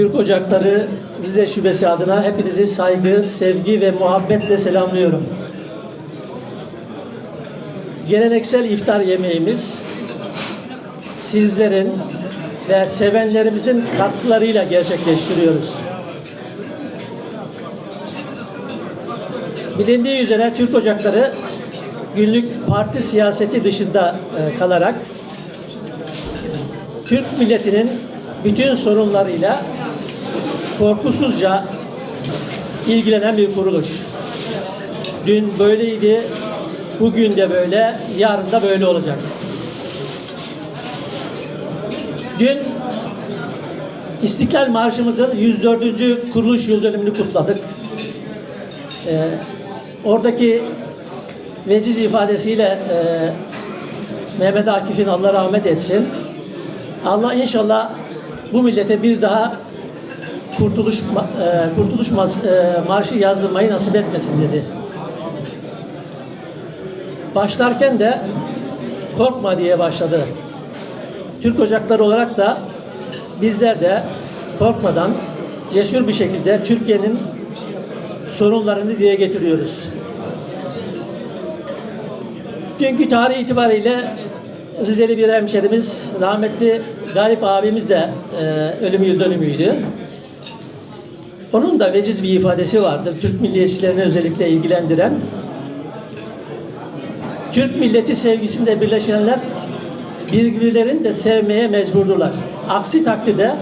Türk Ocakları Rize Şubesi adına hepinizi saygı, sevgi ve muhabbetle selamlıyorum. Geleneksel iftar yemeğimiz sizlerin ve sevenlerimizin katkılarıyla gerçekleştiriyoruz. Bilindiği üzere Türk Ocakları günlük parti siyaseti dışında e, kalarak Türk milletinin bütün sorunlarıyla korkusuzca ilgilenen bir kuruluş. Dün böyleydi, bugün de böyle, yarın da böyle olacak. Dün İstiklal Marşımızın 104. kuruluş yıl dönümünü kutladık. Ee, oradaki veciz ifadesiyle e, Mehmet Akif'in Allah rahmet etsin. Allah inşallah bu millete bir daha kurtuluş e, kurtuluş e, marşı yazdırmayı nasip etmesin dedi. Başlarken de korkma diye başladı. Türk Ocakları olarak da bizler de korkmadan cesur bir şekilde Türkiye'nin sorunlarını dile getiriyoruz. Dünkü tarih itibariyle Rizeli bir hemşerimiz, rahmetli Galip abimiz de e, ölüm yıl dönümüydü. Onun da veciz bir ifadesi vardır. Türk milliyetçilerini özellikle ilgilendiren. Türk milleti sevgisinde birleşenler birbirlerini de sevmeye mecburdurlar. Aksi takdirde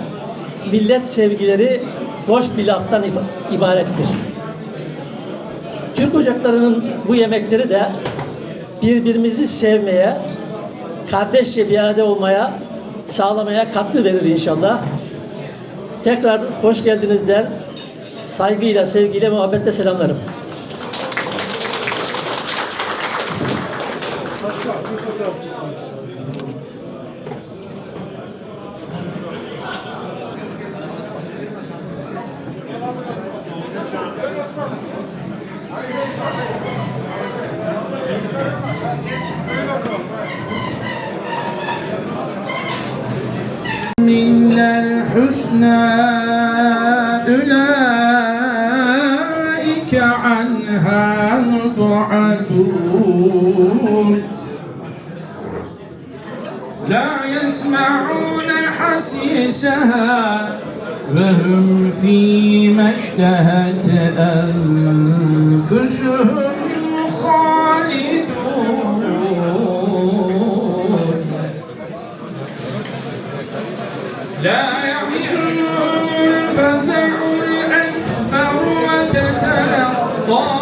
millet sevgileri boş bir laftan ibarettir. Türk ocaklarının bu yemekleri de birbirimizi sevmeye, kardeşçe bir arada olmaya, sağlamaya katkı verir inşallah. Tekrar hoş geldiniz der Saygıyla, sevgiyle, muhabbetle selamlarım. من الحسنى أولئك يسمعون لا يسمعون حسيسها وهم فيما اشتهت أنفسهم خالدون. لا يحل الفزع الأكبر وتتلقى